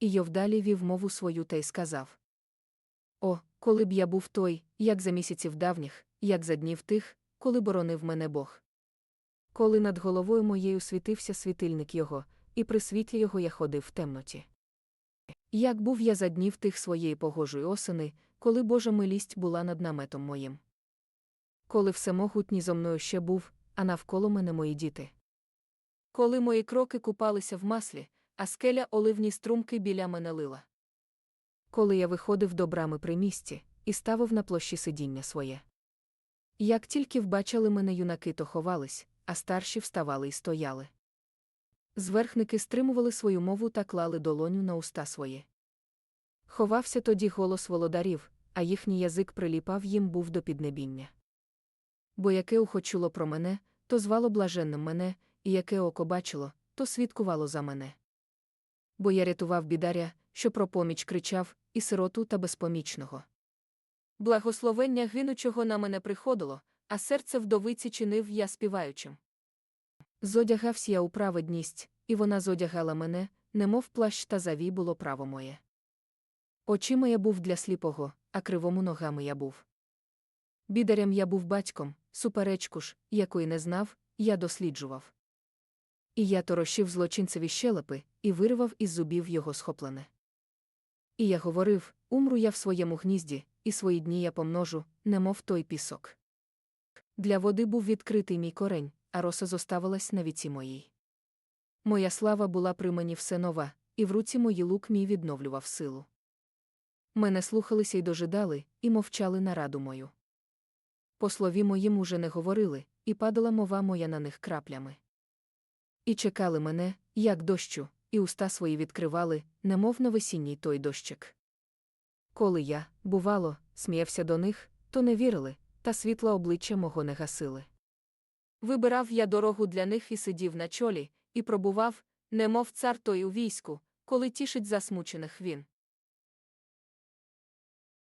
і Йовдалі вів мову свою та й сказав: О, коли б я був той, як за місяців давніх, як за днів тих, коли боронив мене Бог. Коли над головою моєю світився світильник його, і при світлі його я ходив в темноті. Як був я за днів тих своєї погожої осени, коли Божа милість була над наметом моїм. Коли всемогутній зо мною ще був, а навколо мене мої діти. Коли мої кроки купалися в маслі, а скеля оливні струмки біля мене лила. Коли я виходив до брами при місті і ставив на площі сидіння своє. Як тільки вбачали мене юнаки, то ховались, а старші вставали і стояли. Зверхники стримували свою мову та клали долоню на уста свої. Ховався тоді голос володарів, а їхній язик приліпав їм був до піднебіння. Бо яке ухо чуло про мене, то звало блаженним мене, і яке око бачило, то свідкувало за мене. Бо я рятував бідаря, що про поміч кричав, і сироту та безпомічного. Благословення гинучого на мене приходило, а серце вдовиці чинив я співаючим. Зодягався я у праведність, і вона зодягала мене, немов плащ та завій було право моє. Очима я був для сліпого, а кривому ногами я був. Бідарям я був батьком, суперечку ж, якої не знав, я досліджував. І я торощив злочинцеві щелепи і виривав із зубів його схоплене. І я говорив: умру я в своєму гнізді, і свої дні я помножу, немов той пісок. Для води був відкритий мій корень, а роса зоставилась на віці моїй. Моя слава була при мені все нова, і в руці мої лук мій відновлював силу. Мене слухалися й дожидали, і мовчали на раду мою. По слові моїм уже не говорили, і падала мова моя на них краплями. І чекали мене, як дощу, і уста свої відкривали, немов на весінній той дощик. Коли я, бувало, сміявся до них, то не вірили, та світла обличчя мого не гасили. Вибирав я дорогу для них і сидів на чолі, і пробував, немов цар той у війську, коли тішить засмучених він.